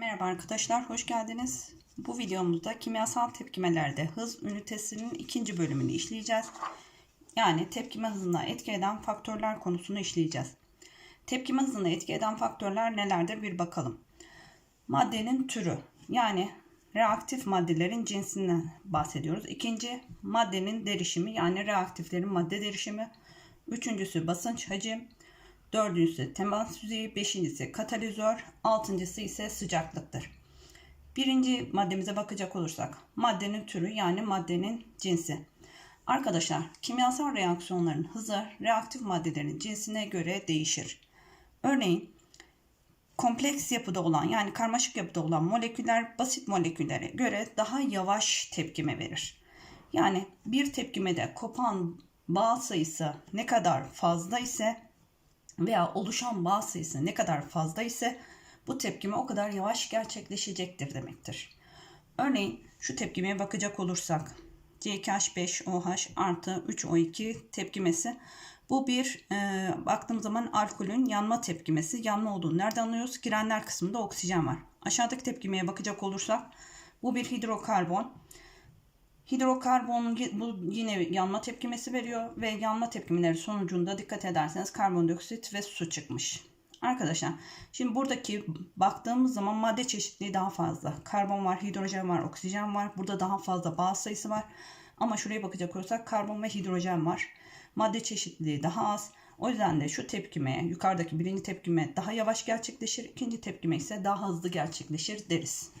Merhaba arkadaşlar, hoş geldiniz. Bu videomuzda kimyasal tepkimelerde hız ünitesinin ikinci bölümünü işleyeceğiz. Yani tepkime hızına etki eden faktörler konusunu işleyeceğiz. Tepkime hızına etki eden faktörler nelerdir bir bakalım. Maddenin türü yani reaktif maddelerin cinsinden bahsediyoruz. İkinci maddenin derişimi yani reaktiflerin madde derişimi. Üçüncüsü basınç hacim. Dördüncüsü temas yüzeyi, beşincisi katalizör, altıncısı ise sıcaklıktır. Birinci maddemize bakacak olursak maddenin türü yani maddenin cinsi. Arkadaşlar kimyasal reaksiyonların hızı reaktif maddelerin cinsine göre değişir. Örneğin kompleks yapıda olan yani karmaşık yapıda olan moleküller basit moleküllere göre daha yavaş tepkime verir. Yani bir tepkimede kopan bağ sayısı ne kadar fazla ise veya oluşan bağ sayısı ne kadar fazla ise bu tepkime o kadar yavaş gerçekleşecektir demektir. Örneğin şu tepkimeye bakacak olursak C2H5OH artı 3O2 tepkimesi bu bir e, baktığım zaman alkolün yanma tepkimesi. Yanma olduğunu nereden anlıyoruz? Girenler kısmında oksijen var. Aşağıdaki tepkimeye bakacak olursak bu bir hidrokarbon. Hidrokarbon bu yine yanma tepkimesi veriyor ve yanma tepkimeleri sonucunda dikkat ederseniz karbondioksit ve su çıkmış. Arkadaşlar şimdi buradaki baktığımız zaman madde çeşitliliği daha fazla. Karbon var, hidrojen var, oksijen var. Burada daha fazla bağ sayısı var. Ama şuraya bakacak olursak karbon ve hidrojen var. Madde çeşitliliği daha az. O yüzden de şu tepkimeye, yukarıdaki birinci tepkime daha yavaş gerçekleşir. ikinci tepkime ise daha hızlı gerçekleşir deriz.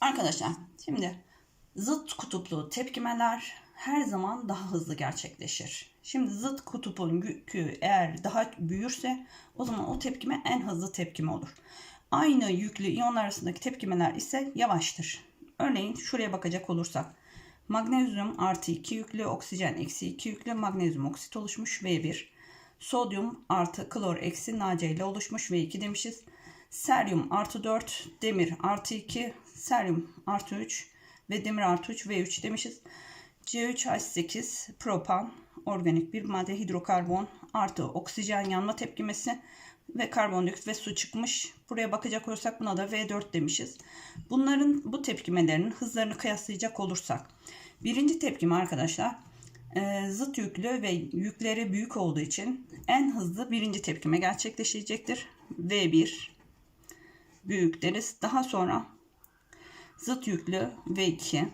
Arkadaşlar şimdi zıt kutuplu tepkimeler her zaman daha hızlı gerçekleşir. Şimdi zıt kutupun yükü eğer daha büyürse o zaman o tepkime en hızlı tepkime olur. Aynı yüklü iyonlar arasındaki tepkimeler ise yavaştır. Örneğin şuraya bakacak olursak magnezyum artı 2 yüklü oksijen eksi 2 yüklü magnezyum oksit oluşmuş V1. Sodyum artı klor eksi NaC ile oluşmuş V2 demişiz. Seryum artı 4 demir artı 2 seryum artı 3 ve demir artı 3 V3 demişiz. C3H8 propan organik bir madde hidrokarbon artı oksijen yanma tepkimesi ve karbondioksit ve su çıkmış. Buraya bakacak olursak buna da V4 demişiz. Bunların bu tepkimelerinin hızlarını kıyaslayacak olursak. Birinci tepkime arkadaşlar e, zıt yüklü ve yükleri büyük olduğu için en hızlı birinci tepkime gerçekleşecektir. V1 büyük deriz. Daha sonra zıt yüklü V2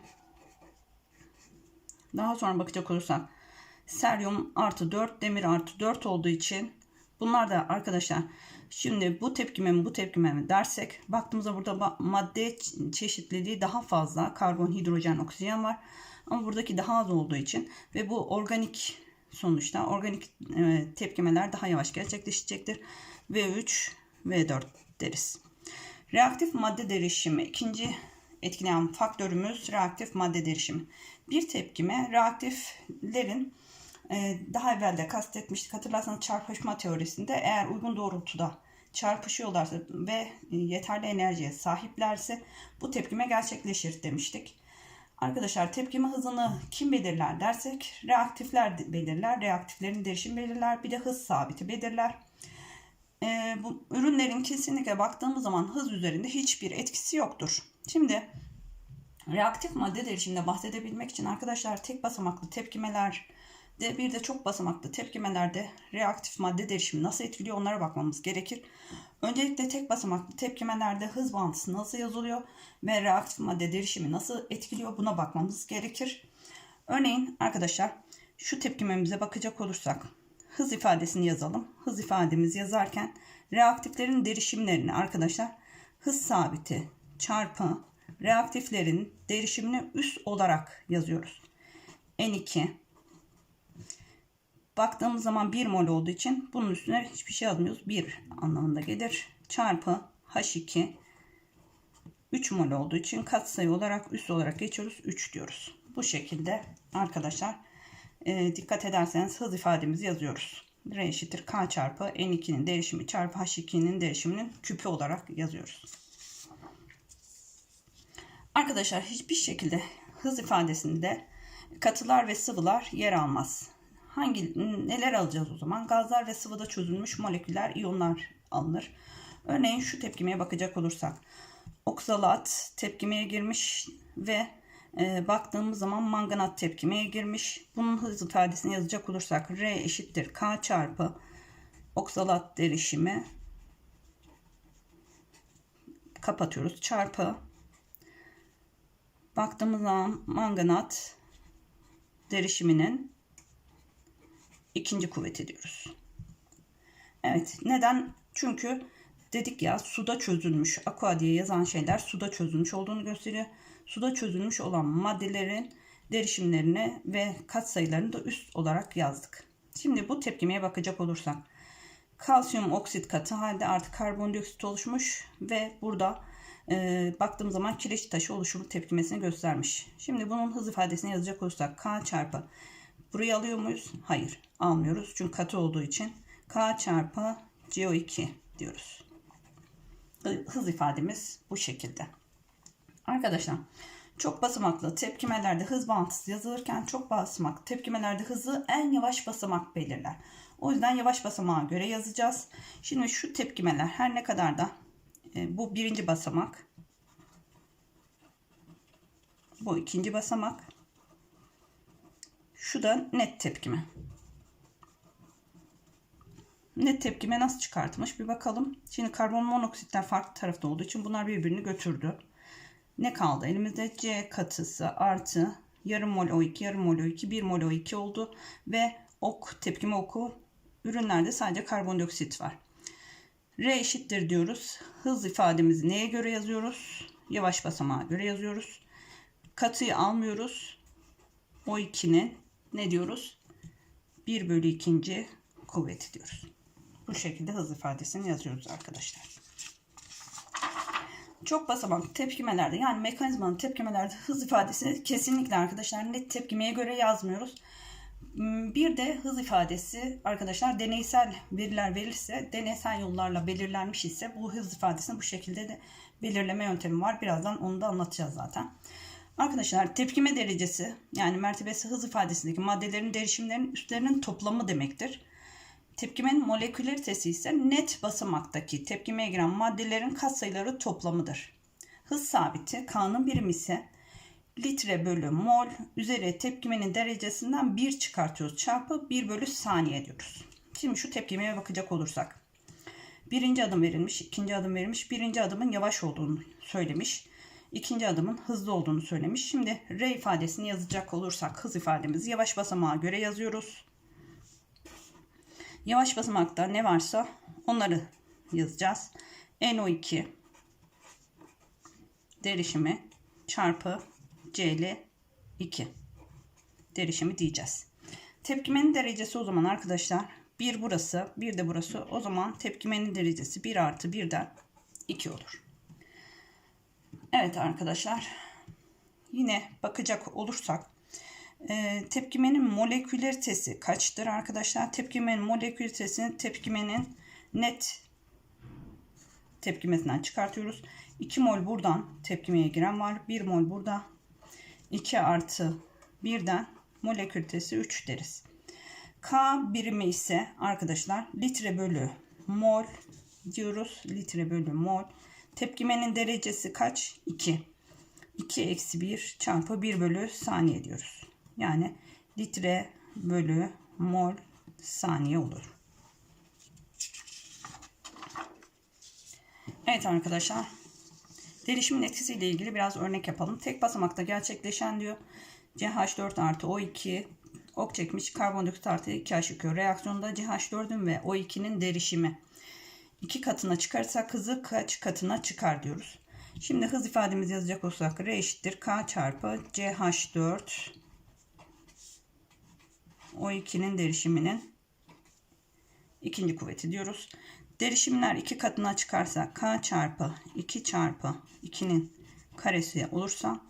daha sonra bakacak olursak seryum artı 4 demir artı 4 olduğu için bunlar da arkadaşlar şimdi bu tepkime mi bu tepkime mi dersek baktığımızda burada madde çeşitliliği daha fazla karbon hidrojen oksijen var. Ama buradaki daha az olduğu için ve bu organik sonuçta organik e, tepkimeler daha yavaş gerçekleşecektir. V3 V4 deriz. Reaktif madde derişimi ikinci etkileyen faktörümüz reaktif madde derişimi. Bir tepkime reaktiflerin e, daha evvel de kastetmiştik hatırlarsanız çarpışma teorisinde eğer uygun doğrultuda çarpışıyorlarsa ve yeterli enerjiye sahiplerse bu tepkime gerçekleşir demiştik. Arkadaşlar tepkime hızını kim belirler dersek reaktifler belirler. Reaktiflerin derişim belirler. Bir de hız sabiti belirler. E, bu ürünlerin kesinlikle baktığımız zaman hız üzerinde hiçbir etkisi yoktur. Şimdi reaktif madde derişiminde bahsedebilmek için arkadaşlar tek basamaklı tepkimeler de bir de çok basamaklı tepkimelerde reaktif madde derişimi nasıl etkiliyor onlara bakmamız gerekir. Öncelikle tek basamaklı tepkimelerde hız bağıntısı nasıl yazılıyor ve reaktif madde derişimi nasıl etkiliyor buna bakmamız gerekir. Örneğin arkadaşlar şu tepkimemize bakacak olursak hız ifadesini yazalım. Hız ifademizi yazarken reaktiflerin derişimlerini arkadaşlar hız sabiti çarpı reaktiflerin derişimini üst olarak yazıyoruz. N2 baktığımız zaman 1 mol olduğu için bunun üstüne hiçbir şey yazmıyoruz. 1 anlamında gelir. Çarpı H2 3 mol olduğu için katsayı olarak üst olarak geçiyoruz. 3 diyoruz. Bu şekilde arkadaşlar e, dikkat ederseniz hız ifademizi yazıyoruz. R eşittir K çarpı N2'nin derişimi çarpı H2'nin derişiminin küpü olarak yazıyoruz. Arkadaşlar hiçbir şekilde hız ifadesinde katılar ve sıvılar yer almaz. Hangi neler alacağız o zaman? Gazlar ve sıvıda çözülmüş moleküler iyonlar alınır. Örneğin şu tepkimeye bakacak olursak. Oksalat tepkimeye girmiş ve e, baktığımız zaman manganat tepkimeye girmiş. Bunun hız ifadesini yazacak olursak R eşittir K çarpı oksalat derişimi kapatıyoruz. Çarpı baktığımız zaman manganat derişiminin ikinci kuvveti diyoruz. Evet neden? Çünkü dedik ya suda çözülmüş aqua diye yazan şeyler suda çözülmüş olduğunu gösteriyor. Suda çözülmüş olan maddelerin derişimlerini ve katsayılarını da üst olarak yazdık. Şimdi bu tepkimeye bakacak olursak kalsiyum oksit katı halde artık karbondioksit oluşmuş ve burada e, baktığım zaman kireç taşı oluşumu tepkimesini göstermiş. Şimdi bunun hız ifadesini yazacak olursak K çarpı burayı alıyor muyuz? Hayır almıyoruz çünkü katı olduğu için K çarpı CO2 diyoruz. Hız ifademiz bu şekilde. Arkadaşlar çok basamaklı tepkimelerde hız bağıntısı yazılırken çok basamak tepkimelerde hızı en yavaş basamak belirler. O yüzden yavaş basamağa göre yazacağız. Şimdi şu tepkimeler her ne kadar da e, bu birinci basamak. Bu ikinci basamak. Şu da net tepkime. Net tepkime nasıl çıkartmış bir bakalım. Şimdi karbon monoksitler farklı tarafta olduğu için bunlar birbirini götürdü. Ne kaldı? Elimizde C katısı artı yarım mol O2, yarım mol O2, 1 mol O2 oldu. Ve ok, tepkime oku ürünlerde sadece karbondioksit var. R eşittir diyoruz. Hız ifademizi neye göre yazıyoruz? Yavaş basamağa göre yazıyoruz. Katıyı almıyoruz. O 2'nin ne diyoruz? 1 bölü 2. kuvveti diyoruz. Bu şekilde hız ifadesini yazıyoruz arkadaşlar. Çok basamaklı tepkimelerde yani mekanizmanın tepkimelerde hız ifadesi kesinlikle arkadaşlar net tepkimeye göre yazmıyoruz. Hmm, bir de hız ifadesi arkadaşlar deneysel veriler verirse deneysel yollarla belirlenmiş ise bu hız ifadesini bu şekilde de belirleme yöntemi var. Birazdan onu da anlatacağız zaten. Arkadaşlar tepkime derecesi yani mertebesi hız ifadesindeki maddelerin derişimlerinin üstlerinin toplamı demektir. Tepkimenin molekülaritesi ise net basamaktaki tepkimeye giren maddelerin katsayıları toplamıdır. Hız sabiti K'nın birimi ise litre bölü mol üzeri tepkimenin derecesinden 1 çıkartıyoruz. Çarpı 1 bölü saniye diyoruz. Şimdi şu tepkimeye bakacak olursak. Birinci adım verilmiş, ikinci adım verilmiş. Birinci adımın yavaş olduğunu söylemiş. ikinci adımın hızlı olduğunu söylemiş. Şimdi R ifadesini yazacak olursak hız ifademizi yavaş basamağa göre yazıyoruz. Yavaş basamakta ne varsa onları yazacağız. NO2 derişimi çarpı CL 2 derişimi diyeceğiz. Tepkimenin derecesi o zaman arkadaşlar bir burası bir de burası o zaman tepkimenin derecesi 1 artı 1'den 2 olur. Evet arkadaşlar yine bakacak olursak e, tepkimenin molekülaritesi kaçtır arkadaşlar? Tepkimenin molekülaritesini tepkimenin net tepkimesinden çıkartıyoruz. 2 mol buradan tepkimeye giren var. 1 mol burada 2 artı 1'den molekülitesi 3 deriz. K birimi ise arkadaşlar litre bölü mol diyoruz. Litre bölü mol. Tepkimenin derecesi kaç? 2. 2 eksi 1 çarpı 1 bölü saniye diyoruz. Yani litre bölü mol saniye olur. Evet arkadaşlar Derişimin etkisiyle ilgili biraz örnek yapalım. Tek basamakta gerçekleşen diyor. CH4 artı O2 ok çekmiş karbondioksit artı 2H2 reaksiyonda CH4'ün ve O2'nin derişimi iki katına çıkarsa hızı kaç katına çıkar diyoruz. Şimdi hız ifademizi yazacak olursak R eşittir K çarpı CH4 O2'nin derişiminin ikinci kuvveti diyoruz. Derişimler iki katına çıkarsa k çarpı 2 çarpı 2'nin karesi olursa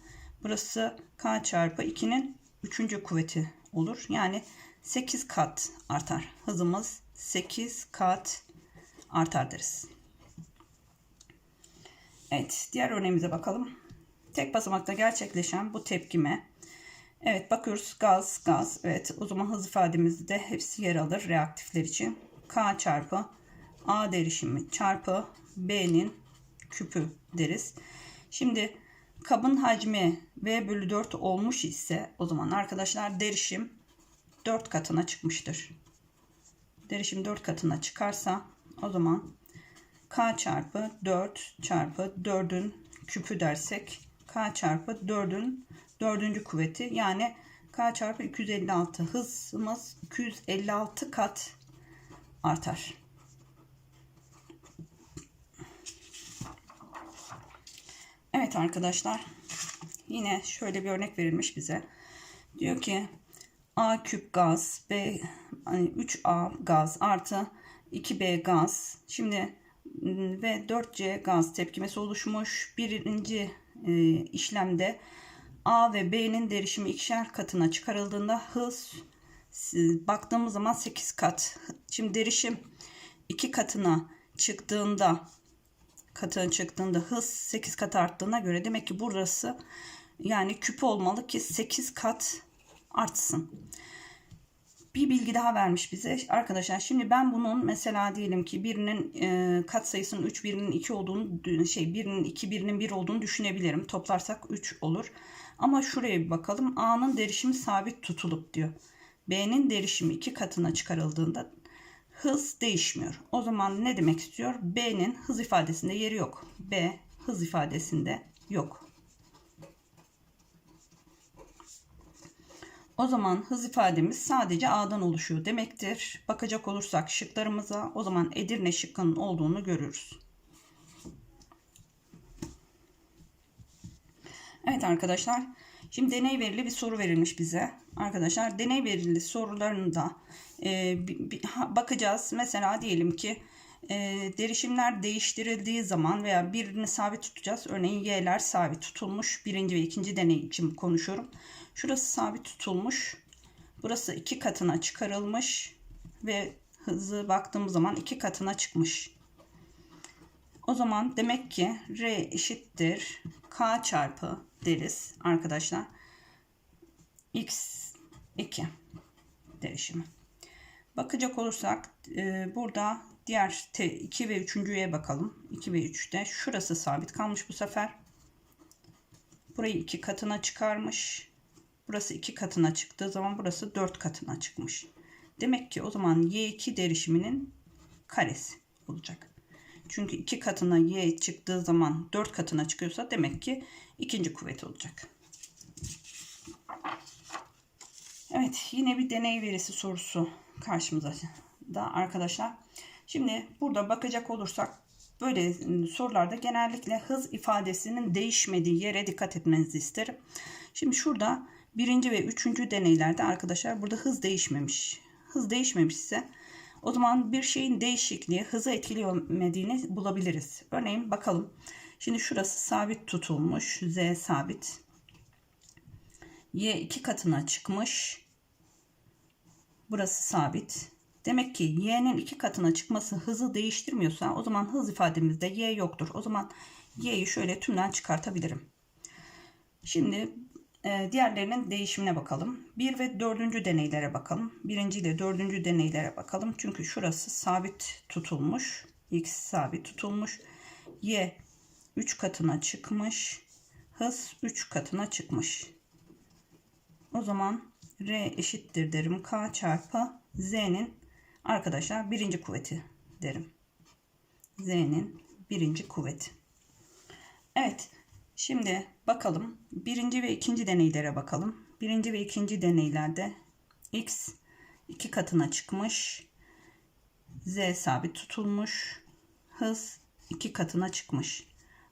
burası k çarpı 2'nin 3. kuvveti olur. Yani 8 kat artar. Hızımız 8 kat artar deriz. Evet diğer örneğimize bakalım. Tek basamakta gerçekleşen bu tepkime Evet bakıyoruz gaz gaz. Evet o zaman hız ifademizde de hepsi yer alır reaktifler için. K çarpı A derişimi çarpı B'nin küpü deriz. Şimdi kabın hacmi V bölü 4 olmuş ise o zaman arkadaşlar derişim 4 katına çıkmıştır. Derişim 4 katına çıkarsa o zaman K çarpı 4 çarpı 4'ün küpü dersek K çarpı 4'ün 4. kuvveti yani K çarpı 256 hızımız 256 kat artar. Evet arkadaşlar yine şöyle bir örnek verilmiş bize. Diyor ki A küp gaz B hani 3A gaz artı 2B gaz. Şimdi ve 4C gaz tepkimesi oluşmuş. Birinci e, işlemde A ve B'nin derişimi ikişer katına çıkarıldığında hız baktığımız zaman 8 kat. Şimdi derişim 2 katına çıktığında katına çıktığında hız 8 kat arttığına göre demek ki burası yani küp olmalı ki 8 kat artsın. Bir bilgi daha vermiş bize arkadaşlar. Şimdi ben bunun mesela diyelim ki birinin e, kat sayısının 3 birinin 2 olduğunu şey birinin 2 birinin 1 olduğunu düşünebilirim. Toplarsak 3 olur. Ama şuraya bir bakalım. A'nın derişimi sabit tutulup diyor. B'nin derişimi 2 katına çıkarıldığında hız değişmiyor. O zaman ne demek istiyor? B'nin hız ifadesinde yeri yok. B hız ifadesinde yok. O zaman hız ifademiz sadece A'dan oluşuyor demektir. Bakacak olursak şıklarımıza o zaman Edirne şıkkının olduğunu görürüz. Evet arkadaşlar. Şimdi deney verili bir soru verilmiş bize. Arkadaşlar deney verili sorularında e, bakacağız. Mesela diyelim ki e, derişimler değiştirildiği zaman veya birini sabit tutacağız. Örneğin y'ler sabit tutulmuş. Birinci ve ikinci deney için konuşuyorum. Şurası sabit tutulmuş. Burası iki katına çıkarılmış ve hızı baktığımız zaman iki katına çıkmış. O zaman demek ki R eşittir K çarpı deriz arkadaşlar. X2 derişimi. Bakacak olursak e, burada diğer T, 2 ve 3.ye bakalım. 2 ve 3'te şurası sabit kalmış bu sefer. Burayı 2 katına çıkarmış. Burası 2 katına çıktığı zaman burası 4 katına çıkmış. Demek ki o zaman Y2 derişiminin karesi olacak. Çünkü 2 katına Y çıktığı zaman 4 katına çıkıyorsa demek ki ikinci kuvvet olacak. Evet yine bir deney verisi sorusu karşımıza da arkadaşlar. Şimdi burada bakacak olursak böyle sorularda genellikle hız ifadesinin değişmediği yere dikkat etmenizi isterim. Şimdi şurada birinci ve üçüncü deneylerde arkadaşlar burada hız değişmemiş. Hız değişmemişse o zaman bir şeyin değişikliği hızı etkileyemediğini bulabiliriz. Örneğin bakalım. Şimdi şurası sabit tutulmuş. Z sabit. Y iki katına çıkmış. Burası sabit. Demek ki y'nin iki katına çıkması hızı değiştirmiyorsa o zaman hız ifademizde y yoktur. O zaman y'yi şöyle tümden çıkartabilirim. Şimdi diğerlerinin değişimine bakalım. 1 ve 4. deneylere bakalım. 1. ile 4. deneylere bakalım. Çünkü şurası sabit tutulmuş. X sabit tutulmuş. Y 3 katına çıkmış. Hız 3 katına çıkmış. O zaman R eşittir derim. K çarpı Z'nin arkadaşlar birinci kuvveti derim. Z'nin birinci kuvveti. Evet. Şimdi bakalım. Birinci ve ikinci deneylere bakalım. Birinci ve ikinci deneylerde X iki katına çıkmış. Z sabit tutulmuş. Hız iki katına çıkmış.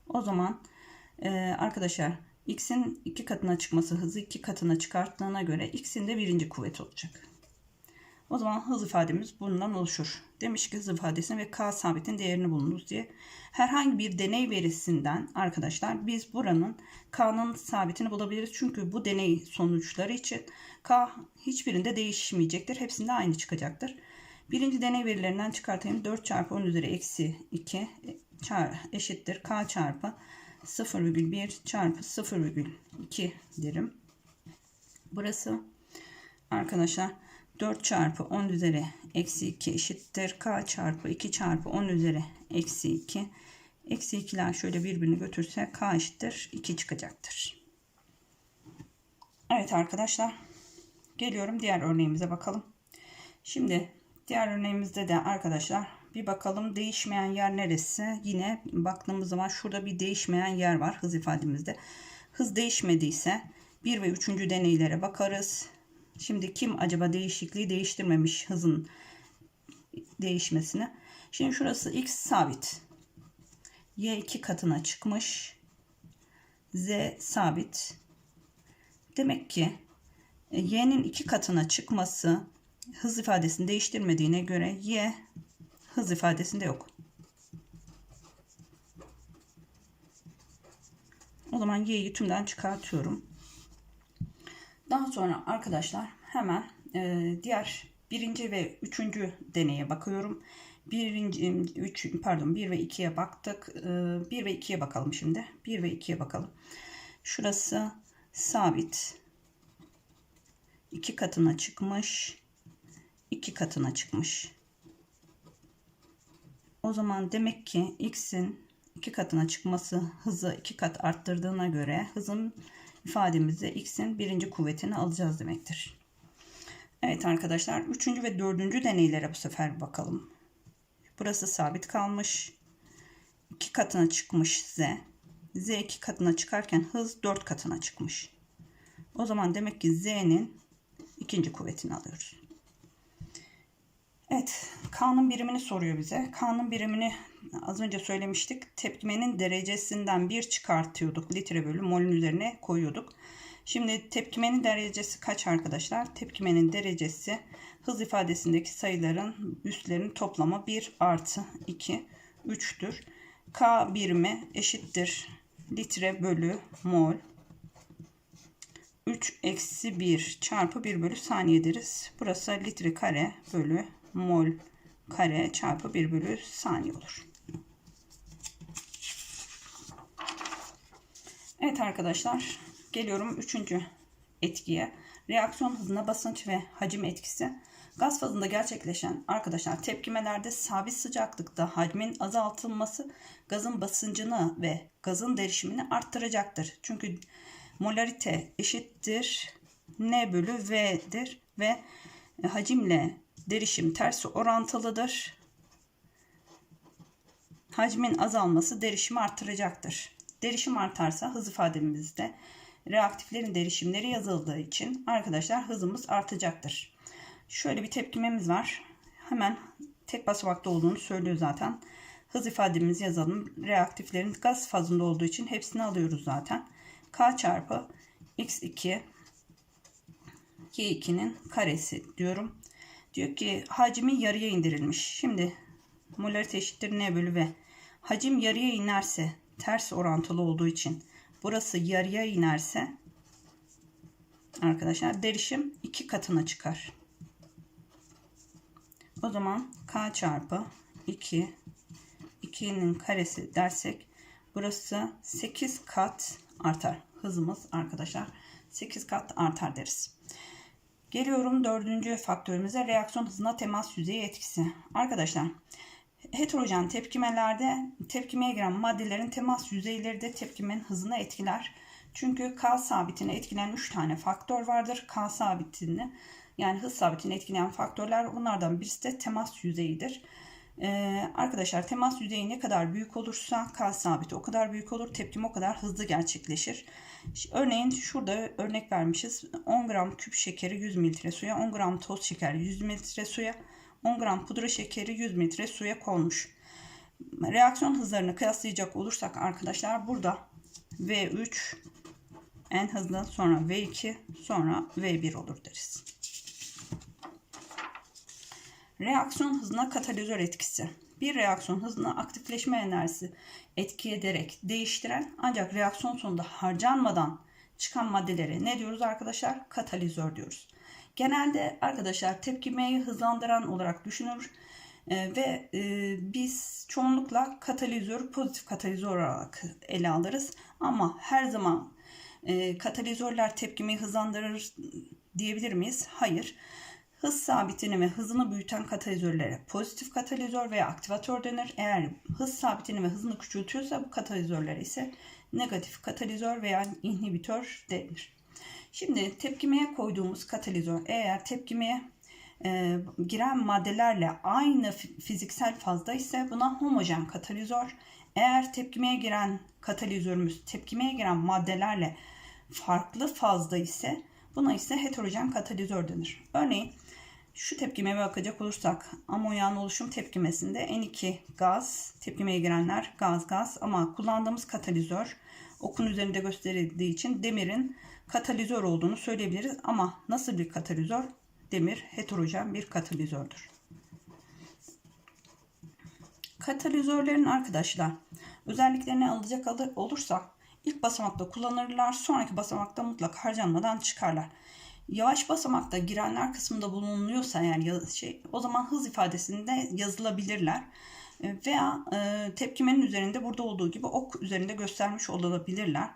O zaman e, arkadaşlar x'in iki katına çıkması hızı iki katına çıkarttığına göre x'in de birinci kuvvet olacak. O zaman hız ifademiz bundan oluşur. Demiş ki hız ifadesini ve k sabitin değerini bulunuz diye. Herhangi bir deney verisinden arkadaşlar biz buranın k'nın sabitini bulabiliriz. Çünkü bu deney sonuçları için k hiçbirinde değişmeyecektir. Hepsinde aynı çıkacaktır. Birinci deney verilerinden çıkartayım. 4 çarpı 10 üzeri eksi 2 eşittir k çarpı 0,1 çarpı 0,2 derim. Burası arkadaşlar 4 çarpı 10 üzeri eksi 2 eşittir. K çarpı 2 çarpı 10 üzeri eksi 2 Eksi 2'ler şöyle birbirini götürse K eşittir 2 çıkacaktır. Evet arkadaşlar. Geliyorum diğer örneğimize bakalım. Şimdi diğer örneğimizde de arkadaşlar bir bakalım değişmeyen yer neresi? Yine baktığımız zaman şurada bir değişmeyen yer var hız ifademizde. Hız değişmediyse 1 ve 3. deneylere bakarız. Şimdi kim acaba değişikliği değiştirmemiş hızın değişmesini? Şimdi şurası x sabit. Y 2 katına çıkmış. Z sabit. Demek ki e, y'nin 2 katına çıkması hız ifadesini değiştirmediğine göre y hız ifadesinde yok. O zaman y'yi tümden çıkartıyorum. Daha sonra arkadaşlar hemen e, diğer birinci ve üçüncü deneye bakıyorum. Birinci, üç, pardon 1 ve 2'ye baktık. E, 1 ve 2'ye bakalım şimdi. 1 ve 2'ye bakalım. Şurası sabit. 2 katına çıkmış. 2 katına çıkmış. O zaman demek ki x'in 2 katına çıkması hızı 2 kat arttırdığına göre hızın ifademizde x'in birinci kuvvetini alacağız demektir. Evet arkadaşlar 3. ve 4. deneylere bu sefer bakalım. Burası sabit kalmış. 2 katına çıkmış z. z 2 katına çıkarken hız 4 katına çıkmış. O zaman demek ki z'nin ikinci kuvvetini alıyoruz. Evet, K'nın birimini soruyor bize. K'nın birimini az önce söylemiştik. Tepkimenin derecesinden bir çıkartıyorduk. Litre bölü molün üzerine koyuyorduk. Şimdi tepkimenin derecesi kaç arkadaşlar? Tepkimenin derecesi hız ifadesindeki sayıların üstlerinin toplamı 1 artı 2 3'tür. K birimi eşittir litre bölü mol 3 eksi 1 çarpı 1 bölü saniye deriz. Burası litre kare bölü mol kare çarpı 1 bölü saniye olur. Evet arkadaşlar geliyorum üçüncü etkiye. Reaksiyon hızına basınç ve hacim etkisi. Gaz fazında gerçekleşen arkadaşlar tepkimelerde sabit sıcaklıkta hacmin azaltılması gazın basıncını ve gazın derişimini arttıracaktır. Çünkü molarite eşittir N bölü V'dir ve hacimle derişim ters orantılıdır. Hacmin azalması derişimi arttıracaktır. Derişim artarsa hız ifademizde reaktiflerin derişimleri yazıldığı için arkadaşlar hızımız artacaktır. Şöyle bir tepkimemiz var. Hemen tek basamakta olduğunu söylüyor zaten. Hız ifademizi yazalım. Reaktiflerin gaz fazında olduğu için hepsini alıyoruz zaten. K çarpı x2 K2'nin karesi diyorum. Diyor ki hacmi yarıya indirilmiş. Şimdi molarite eşittir N bölü V. Hacim yarıya inerse ters orantılı olduğu için burası yarıya inerse arkadaşlar derişim iki katına çıkar. O zaman K çarpı 2 2'nin karesi dersek burası 8 kat artar. Hızımız arkadaşlar 8 kat artar deriz. Geliyorum dördüncü faktörümüze reaksiyon hızına temas yüzeyi etkisi. Arkadaşlar heterojen tepkimelerde tepkimeye giren maddelerin temas yüzeyleri de tepkimenin hızını etkiler. Çünkü K sabitini etkileyen 3 tane faktör vardır. K sabitini yani hız sabitini etkileyen faktörler bunlardan birisi de temas yüzeyidir. Ee, arkadaşlar temas yüzeyi ne kadar büyük olursa K sabiti o kadar büyük olur. Tepkim o kadar hızlı gerçekleşir. Örneğin şurada örnek vermişiz. 10 gram küp şekeri 100 mililitre suya, 10 gram toz şeker 100 mililitre suya, 10 gram pudra şekeri 100 mililitre suya konmuş. Reaksiyon hızlarını kıyaslayacak olursak arkadaşlar burada V3 en hızlı sonra V2 sonra V1 olur deriz. Reaksiyon hızına katalizör etkisi. Bir reaksiyon hızına aktifleşme enerjisi etki ederek değiştiren ancak reaksiyon sonunda harcanmadan çıkan maddelere ne diyoruz arkadaşlar? Katalizör diyoruz. Genelde arkadaşlar tepkimeyi hızlandıran olarak düşünülür e, ve e, biz çoğunlukla katalizör pozitif katalizör olarak ele alırız ama her zaman e, katalizörler tepkimeyi hızlandırır diyebilir miyiz? Hayır. Hız sabitini ve hızını büyüten katalizörlere pozitif katalizör veya aktivatör denir. Eğer hız sabitini ve hızını küçültüyorsa bu katalizörlere ise negatif katalizör veya inhibitör denir. Şimdi tepkimeye koyduğumuz katalizör eğer tepkimeye e, giren maddelerle aynı fiziksel fazda ise buna homojen katalizör. Eğer tepkimeye giren katalizörümüz tepkimeye giren maddelerle farklı fazda ise buna ise heterojen katalizör denir. Örneğin şu tepkimeye bakacak olursak amonyan oluşum tepkimesinde N2 gaz, tepkimeye girenler gaz gaz ama kullandığımız katalizör okun üzerinde gösterildiği için demirin katalizör olduğunu söyleyebiliriz. Ama nasıl bir katalizör? Demir heterojen bir katalizördür. Katalizörlerin arkadaşlar özelliklerini alacak olursak ilk basamakta kullanırlar, sonraki basamakta mutlak harcanmadan çıkarlar. Yavaş basamakta girenler kısmında bulunuyorsa eğer şey, o zaman hız ifadesinde yazılabilirler. E, veya e, tepkimenin üzerinde burada olduğu gibi ok üzerinde göstermiş olabilirler.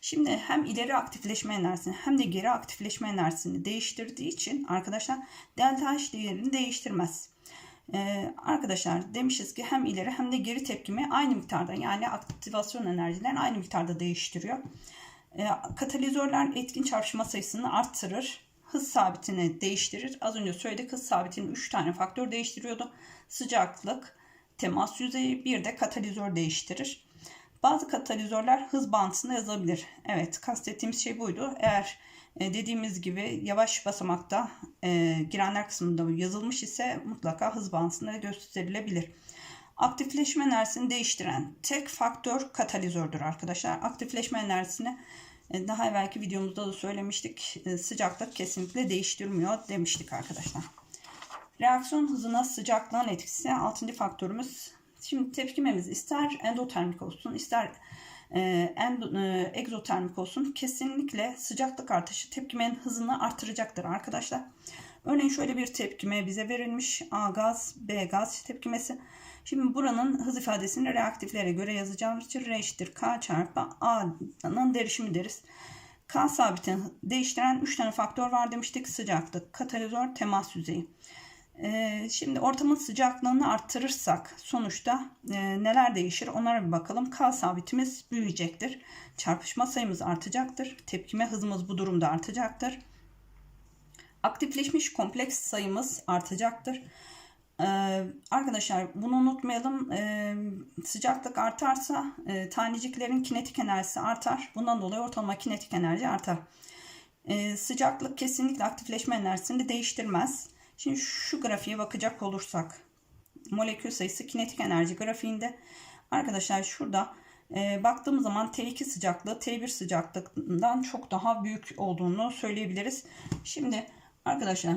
Şimdi hem ileri aktifleşme enerjisini hem de geri aktifleşme enerjisini değiştirdiği için arkadaşlar delta H değerini değiştirmez. Ee, arkadaşlar demişiz ki hem ileri hem de geri tepkimi aynı miktarda yani aktivasyon enerjilerini aynı miktarda değiştiriyor. Ee, katalizörler etkin çarpışma sayısını arttırır. Hız sabitini değiştirir. Az önce söyledik hız sabitinin 3 tane faktör değiştiriyordu. Sıcaklık, temas yüzeyi bir de katalizör değiştirir. Bazı katalizörler hız bağıntısında yazılabilir. Evet kastettiğimiz şey buydu. Eğer e, dediğimiz gibi yavaş basamakta e, girenler kısmında yazılmış ise mutlaka hız bağıntısında gösterilebilir. Aktifleşme enerjisini değiştiren tek faktör katalizördür arkadaşlar. Aktifleşme enerjisini e, daha evvelki videomuzda da söylemiştik. E, sıcaklık kesinlikle değiştirmiyor demiştik arkadaşlar. Reaksiyon hızına sıcaklığın etkisi 6. faktörümüz. Şimdi tepkimemiz ister endotermik olsun ister e, endo, e, egzotermik olsun kesinlikle sıcaklık artışı tepkimenin hızını artıracaktır arkadaşlar. Örneğin şöyle bir tepkime bize verilmiş. A gaz, B gaz tepkimesi. Şimdi buranın hız ifadesini reaktiflere göre yazacağımız için R eşittir K çarpı A'nın derişimi deriz. K sabitini değiştiren 3 tane faktör var demiştik. Sıcaklık, katalizör, temas yüzeyi. Ee, şimdi ortamın sıcaklığını arttırırsak sonuçta e, neler değişir onlara bir bakalım. K sabitimiz büyüyecektir. Çarpışma sayımız artacaktır. Tepkime hızımız bu durumda artacaktır. Aktifleşmiş kompleks sayımız artacaktır. Ee, arkadaşlar bunu unutmayalım. Ee, sıcaklık artarsa e, taneciklerin kinetik enerjisi artar. Bundan dolayı ortalama kinetik enerji artar. sıcaklık kesinlikle aktifleşme enerjisini değiştirmez. Şimdi şu grafiğe bakacak olursak molekül sayısı kinetik enerji grafiğinde arkadaşlar şurada e, baktığımız zaman T2 sıcaklığı T1 sıcaklığından çok daha büyük olduğunu söyleyebiliriz. Şimdi arkadaşlar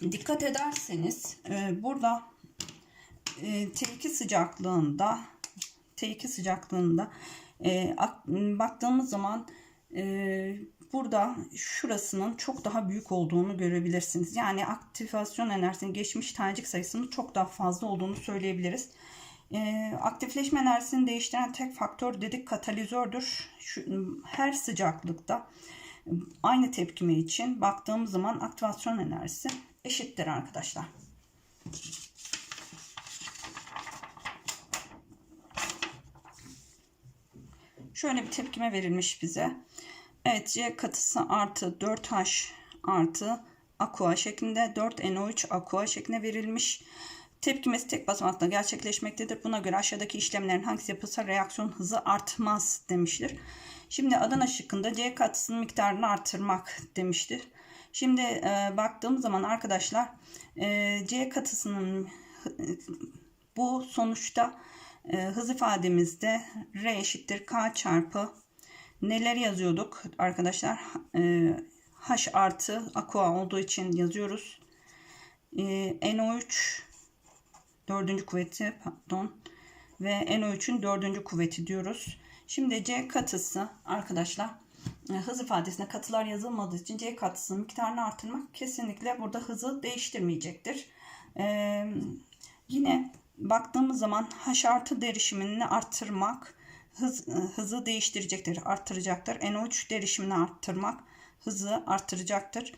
dikkat ederseniz e, burada e, T2 sıcaklığında T2 sıcaklığında e, baktığımız zaman e, burada şurasının çok daha büyük olduğunu görebilirsiniz. Yani aktivasyon enerjisinin geçmiş tanecik sayısının çok daha fazla olduğunu söyleyebiliriz. E, aktifleşme enerjisini değiştiren tek faktör dedik katalizördür. Şu, her sıcaklıkta aynı tepkime için baktığımız zaman aktivasyon enerjisi eşittir arkadaşlar. Şöyle bir tepkime verilmiş bize. Evet C katısı artı 4H artı aqua şeklinde 4NO3 aqua şeklinde verilmiş. Tepkimesi tek basamakta gerçekleşmektedir. Buna göre aşağıdaki işlemlerin hangisi yapılsa reaksiyon hızı artmaz demiştir. Şimdi Adana şıkkında C katısının miktarını artırmak demiştir. Şimdi e, baktığımız zaman arkadaşlar e, C katısının bu sonuçta e, hız ifademizde R eşittir K çarpı neler yazıyorduk arkadaşlar? E, H artı aqua olduğu için yazıyoruz. E, NO3 dördüncü kuvveti pardon ve NO3'ün dördüncü kuvveti diyoruz. Şimdi C katısı arkadaşlar e, hız ifadesine katılar yazılmadığı için C katısının miktarını artırmak kesinlikle burada hızı değiştirmeyecektir. Ee, yine baktığımız zaman H artı derişimini arttırmak hız, e, hızı değiştirecektir, arttıracaktır. NO3 derişimini arttırmak hızı arttıracaktır.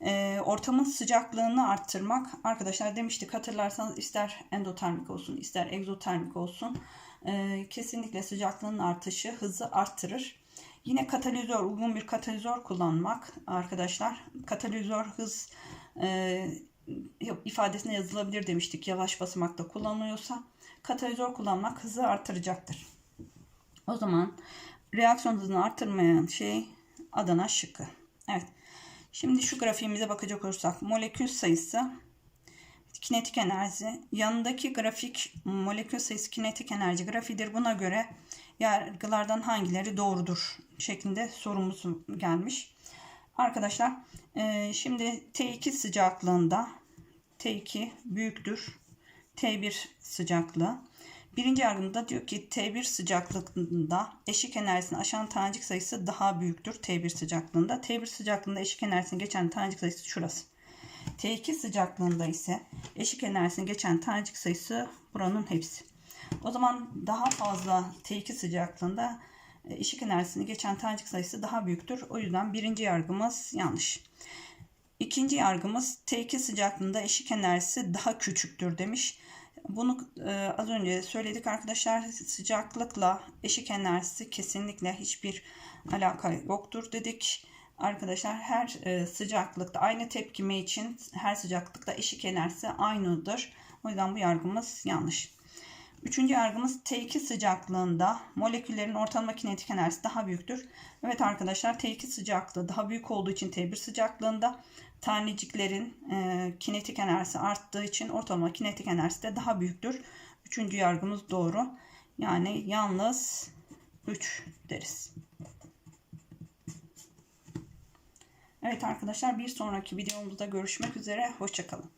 Ee, ortamın sıcaklığını arttırmak. Arkadaşlar demiştik hatırlarsanız ister endotermik olsun ister egzotermik olsun. Ee, kesinlikle sıcaklığın artışı hızı arttırır. Yine katalizör, uygun bir katalizör kullanmak arkadaşlar. Katalizör hız e, ifadesine yazılabilir demiştik. Yavaş basamakta kullanılıyorsa katalizör kullanmak hızı artıracaktır. O zaman reaksiyon hızını artırmayan şey Adana şıkkı. Evet. Şimdi şu grafiğimize bakacak olursak molekül sayısı kinetik enerji yanındaki grafik molekül sayısı kinetik enerji grafiğidir. Buna göre yargılardan hangileri doğrudur şeklinde sorumuz gelmiş. Arkadaşlar e, şimdi T2 sıcaklığında T2 büyüktür. T1 sıcaklığı. Birinci yargında diyor ki T1 sıcaklığında eşik enerjisini aşan tanecik sayısı daha büyüktür T1 sıcaklığında. T1 sıcaklığında eşik enerjisini geçen tanecik sayısı şurası. T2 sıcaklığında ise eşik enerjisini geçen tanecik sayısı buranın hepsi. O zaman daha fazla T2 sıcaklığında eşik enerjisini geçen tanecik sayısı daha büyüktür. O yüzden birinci yargımız yanlış. İkinci yargımız T2 sıcaklığında eşik enerjisi daha küçüktür demiş. Bunu e, az önce söyledik arkadaşlar. Sıcaklıkla eşik enerjisi kesinlikle hiçbir alaka yoktur dedik. Arkadaşlar her e, sıcaklıkta aynı tepkime için her sıcaklıkta eşik enerjisi aynıdır. O yüzden bu yargımız yanlış. Üçüncü yargımız T2 sıcaklığında moleküllerin ortalama kinetik enerjisi daha büyüktür. Evet arkadaşlar T2 sıcaklığı daha büyük olduğu için T1 sıcaklığında taneciklerin e, kinetik enerjisi arttığı için ortalama kinetik enerjisi de daha büyüktür. Üçüncü yargımız doğru. Yani yalnız 3 deriz. Evet arkadaşlar bir sonraki videomuzda görüşmek üzere. Hoşçakalın.